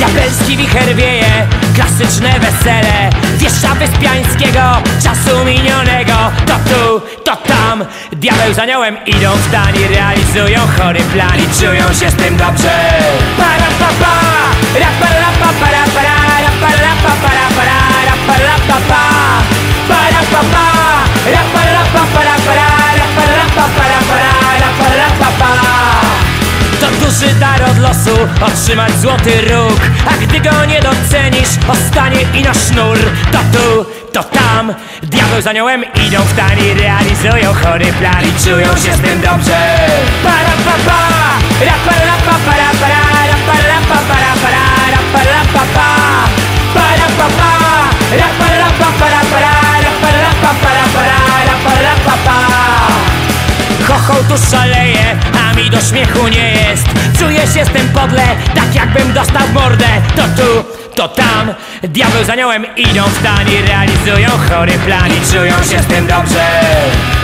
Japoński wicher wieje, klasyczne wesele Wiesza wyspiańskiego, czasu minionego To tu, to tam, diabeł za aniołem idą w tani Realizują chory plan i czują się z tym dobrze Para pa pa, ra pa ra pa pa ra pa ra pa ra pa pa ra pa pa Para pa pa! Losu Otrzymać złoty róg. A gdy go nie docenisz Ostanie i na sznur. To tu, to tam. Diabeł z aniołem idą w tani Realizują chory plan I czują się z tym dobrze. Para pa pa. Ra pa para para Ra pa para para Ra para pa pa tu szaleje, a mi do śmiechu nie jest. Czuję się z tym podle, tak jakbym dostał mordę. To tu, to tam, diabeł z aniołem idą w tani Realizują chory plan i czują się z tym dobrze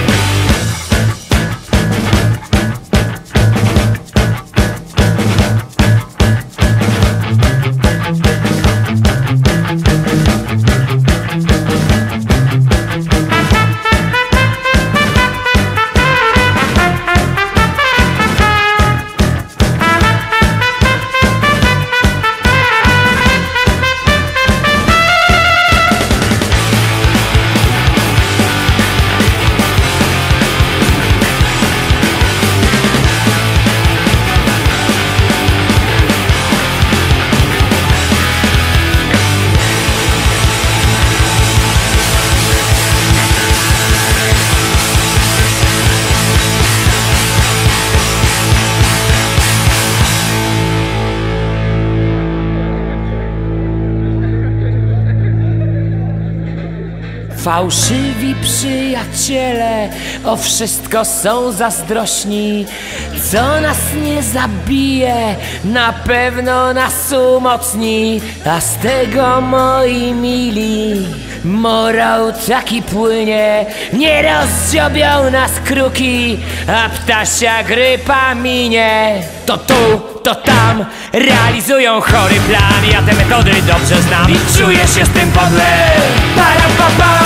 Fałszywi przyjaciele o wszystko są zazdrośni. Co nas nie zabije, na pewno nas umocni. A z tego moi mili Morał taki płynie, nie rozdziobią nas kruki, a ptasia grypa minie. To tu, to tam, realizują chory plan, ja te metody dobrze znam i czuję się z tym podle. Para pa pa,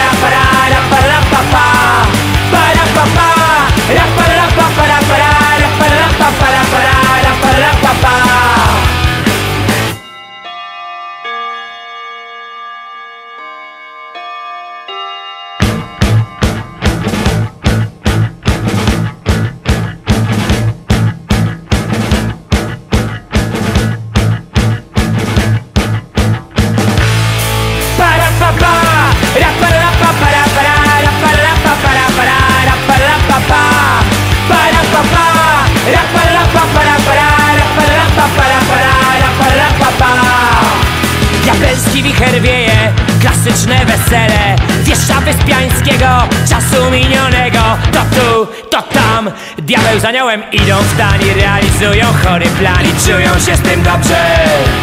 Diabelski wicher wieje, klasyczne wesele Wieszcza Wyspiańskiego, czasu minionego To tu, to tam, diabeł z aniołem idą w tani Realizują chory plan i czują się z tym dobrze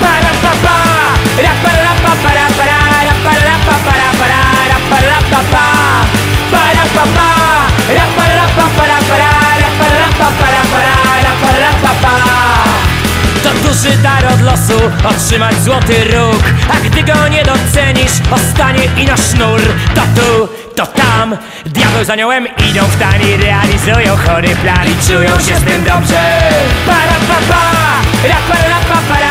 Para pa pa, ra para pa para para Ra para pa para para, ra para pa pa Para pa pa, ra para pa para para Ra para pa para para, ra para pa pa to duży dar od losu Otrzymać złoty róg Gdy go nie docenisz. Ostanie i na sznur To tu, to tam. Diabeł z aniołem idą w tani Realizują chory plan. I czują się z tym dobrze. Para pa pa. Ra para pa para